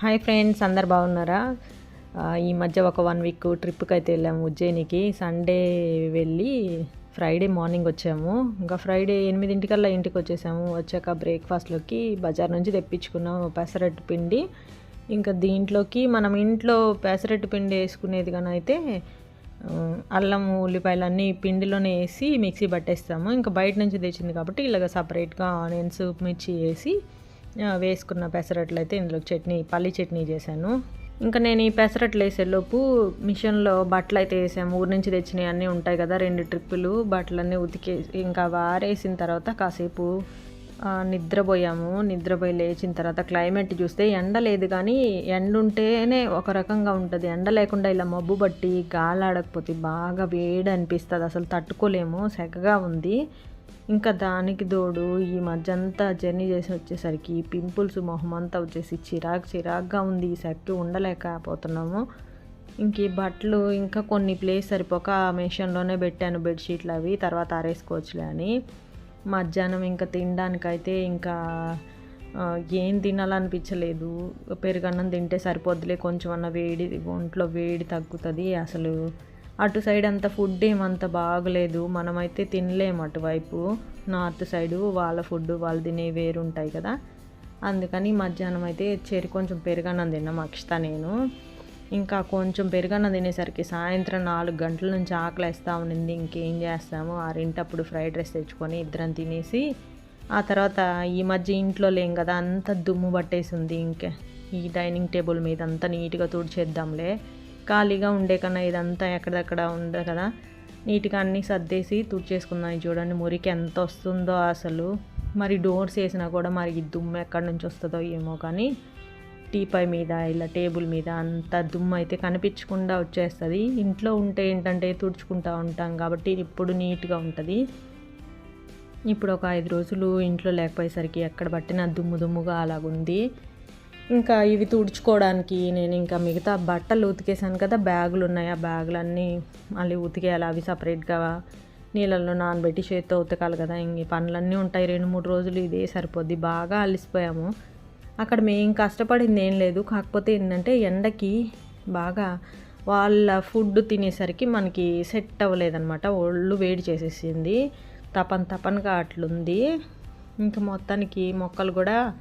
Hi friends అందరు బాగున్నారా? ఈ మధ్య ఒక వన్ వీక్ ట్రిప్కి అయితే వెళ్ళాము ఉజ్జయినికి. సండే వెళ్ళి ఫ్రైడే మార్నింగ్ వచ్చాము. ఇంకా ఫ్రైడే ఎనిమిదింటికల్లా ఇంటికి వచ్చేసాము. వచ్చాక బ్రేక్ఫాస్ట్లోకి బజార్ నుంచి తెప్పించుకున్నాము పెసరట్టు పిండి. ఇంకా దీంట్లోకి మనం ఇంట్లో పెసరట్టు పిండి వేసుకునేది కానీ అయితే అల్లం ఉల్లిపాయలు అన్నీ పిండిలోనే వేసి మిక్సీ పట్టేస్తాము. ఇంకా బయట నుంచి తెచ్చింది కాబట్టి ఇలాగ సపరేట్గా ఆనియన్స్ మిర్చి వేసి వేసుకున్న పెసరట్లు అయితే ఇందులో చట్నీ పల్లి చట్నీ చేశాను. ఇంకా నేను ఈ పెసరట్లు వేసేలోపు మిషన్లో బట్టలు అయితే వేసాము. ఊరి నుంచి తెచ్చినవి అన్నీ ఉంటాయి కదా రెండు ట్రిప్పులు. బట్టలన్నీ ఉతికే ఇంకా వారేసిన తర్వాత కాసేపు నిద్రపోయాము. నిద్రపోయి లేచిన తర్వాత క్లైమేట్ చూస్తే ఎండ లేదు కానీ ఎండ ఉంటేనే ఒక రకంగా ఉంటుంది. ఎండ లేకుండా ఇలా మబ్బు పట్టి గాలి ఆడకపోతే బాగా వేడి అనిపిస్తుంది అసలు తట్టుకోలేము. సెగగా ఉంది. ఇంకా దానికి తోడు ఈ మధ్య అంతా జర్నీ చేసి వచ్చేసరికి పింపుల్స్ మొహం అంతా వచ్చేసి చిరాకు చిరాకుగా ఉంది. ఈ సరికి ఉండలేకపోతున్నాము. ఇంక ఈ బట్టలు ఇంకా కొన్ని ప్లేస్ సరిపోక ఆ మెషిన్లోనే పెట్టాను బెడ్షీట్లు అవి తర్వాత ఆరేసుకోవచ్చులే అని. మధ్యాహ్నం ఇంకా తినడానికైతే ఇంకా ఏం తినాలనిపించలేదు. పెరుగన్నం తింటే సరిపోద్దులే కొంచెం అన్న వేడి ఒంట్లో వేడి తగ్గుతుంది. అసలు అటు సైడ్ అంత ఫుడ్ ఏమంత బాగలేదు. మనమైతే తినలేము అటువైపు. నార్త్ సైడు వాళ్ళ ఫుడ్ వాళ్ళు తినే వేరు ఉంటాయి కదా. అందుకని మధ్యాహ్నం అయితే చెరి కొంచెం పెరుగన్నం తిన్నాం అక్షత నేను. ఇంకా కొంచెం పెరుగన్నం తినేసరికి సాయంత్రం నాలుగు గంటల నుంచి ఆకలేస్తా ఉన్నింది. ఇంకేం చేస్తాము? ఆరింటప్పుడు ఫ్రైడ్ రైస్ తెచ్చుకొని ఇద్దరం తినేసి ఆ తర్వాత ఈ మధ్య ఇంట్లో లేం కదా అంత దుమ్ము పట్టేసి ఉంది ఇంకా ఈ డైనింగ్ టేబుల్ మీద అంతా నీట్గా తుడిచేద్దాంలే. ఖాళీగా ఉండే కన్నా ఇదంతా ఎక్కడెక్కడ ఉంది కదా. నీట్గా అన్నీ సర్దేసి తుడిచేసుకుందాం చూడండి. మురికి ఎంత వస్తుందో అసలు. మరి డోర్స్ వేసినా కూడా మరి దుమ్ము ఎక్కడి నుంచి వస్తుందో ఏమో కానీ టీపై మీద ఇలా టేబుల్ మీద అంత దుమ్ము అయితే కనిపించకుండా వచ్చేస్తుంది. ఇంట్లో ఉంటే ఏంటంటే తుడుచుకుంటూ ఉంటాం కాబట్టి ఇప్పుడు నీట్గా ఉంటుంది. ఇప్పుడు ఒక ఐదు రోజులు ఇంట్లో లేకపోయేసరికి ఎక్కడ పట్టినా దుమ్ము దుమ్ముగా అలాగుంది. ఇంకా ఇవి తుడుచుకోవడానికి నేను ఇంకా మిగతా బట్టలు ఉతికేసాను కదా బ్యాగులు ఉన్నాయి. ఆ బ్యాగులన్నీ మళ్ళీ ఉతికేయాలి. అవి సపరేట్గా నీళ్ళల్లో నానబెట్టి చేత్తో ఉతకాలి కదా. ఇంక పనులన్నీ ఉంటాయి. రెండు మూడు రోజులు ఇదే సరిపోద్ది. బాగా అలసిపోయాము. అక్కడ మేము కష్టపడింది ఏం లేదు. కాకపోతే ఏంటంటే ఎండకి బాగా వాళ్ళ ఫుడ్ తినేసరికి మనకి సెట్ అవ్వలేదన్నమాట. ఒళ్ళు వేడి చేసేసింది. తపన్ తపన్గా అట్లుంది. ఇంకా మొత్తానికి మొక్కలు కూడా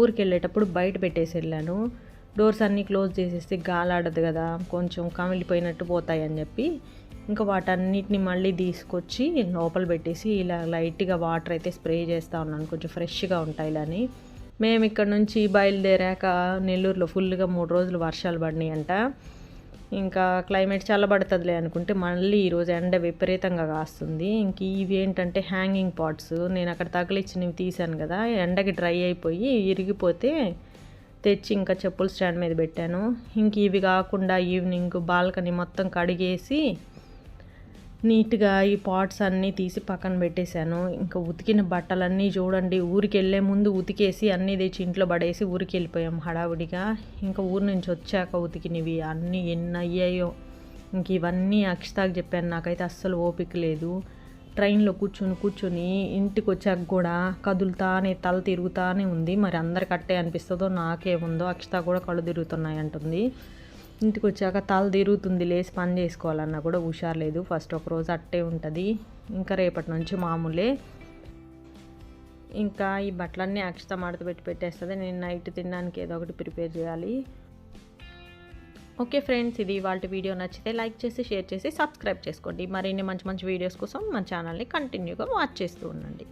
ఊరికి వెళ్ళేటప్పుడు బయట పెట్టేసి వెళ్ళాను. డోర్స్ అన్నీ క్లోజ్ చేసేస్తే గాలాడదు కదా కొంచెం కమిలిపోయినట్టు పోతాయి అని చెప్పి ఇంకా వాటన్నిటిని మళ్ళీ తీసుకొచ్చి లోపల పెట్టేసి ఇలా లైట్గా వాటర్ అయితే స్ప్రే చేస్తూ ఉన్నాను కొంచెం ఫ్రెష్గా ఉంటాయి ఇలా అని. మేము ఇక్కడ నుంచి బయలుదేరాక నెల్లూరులో ఫుల్గా మూడు రోజులు వర్షాలు పడినాయి అంట ఇంకా క్లైమేట్ చల్లబడుతుందిలే అనుకుంటే మళ్ళీ ఈరోజు ఎండ విపరీతంగా కాస్తుంది. ఇంక ఇవి ఏంటంటే హ్యాంగింగ్ పాట్స్. నేను అక్కడ తగిలిచ్చినవి తీశాను కదా ఎండకి డ్రై అయిపోయి ఇరిగిపోతే తెచ్చి ఇంకా చెప్పుల స్టాండ్ మీద పెట్టాను. ఇంక ఇవి కాకుండా ఈవినింగ్ బాల్కనీ మొత్తం కడిగేసి నీట్గా ఈ పాట్స్ అన్నీ తీసి పక్కన పెట్టేశాను. ఇంకా ఉతికిన బట్టలన్నీ చూడండి ఊరికి వెళ్ళే ముందు ఉతికేసి అన్నీ తెచ్చి ఇంట్లో పడేసి ఊరికి వెళ్ళిపోయాం హడావుడిగా. ఇంకా ఊరి నుంచి వచ్చాక ఉతికినవి అన్నీ ఎన్ని అయ్యాయో ఇంక ఇవన్నీ అక్షితాకి చెప్పాను నాకైతే అస్సలు ఓపిక లేదు. ట్రైన్లో కూర్చొని కూర్చొని ఇంటికి వచ్చాక కూడా కదులుతానే తల తిరుగుతానే ఉంది. మరి అందరికి అట్టే అనిపిస్తుందో నాకేముందో అక్షత కూడా కళ్ళు తిరుగుతున్నాయి అంటుంది. ఇంటికి వచ్చాక తల తిరుగుతుంది లేసి పని చేసుకోవాలన్నా కూడా హుషారు లేదు. ఫస్ట్ ఒక రోజు అట్టే ఉంటుంది. ఇంకా రేపటి నుంచి మామూలే. ఇంకా ఈ బట్టలన్నీ అక్షత మడత పెట్టి పెట్టేస్తుంది. నేను నైట్ తినడానికి ఏదో ఒకటి ప్రిపేర్ చేయాలి. ఓకే ఫ్రెండ్స్ ఇది వాళ్ళ వీడియో నచ్చితే లైక్ చేసి షేర్ చేసి సబ్స్క్రైబ్ చేసుకోండి. మరిన్ని మంచి మంచి వీడియోస్ కోసం మన ఛానల్ని కంటిన్యూగా వాచ్ చేస్తూ ఉండండి.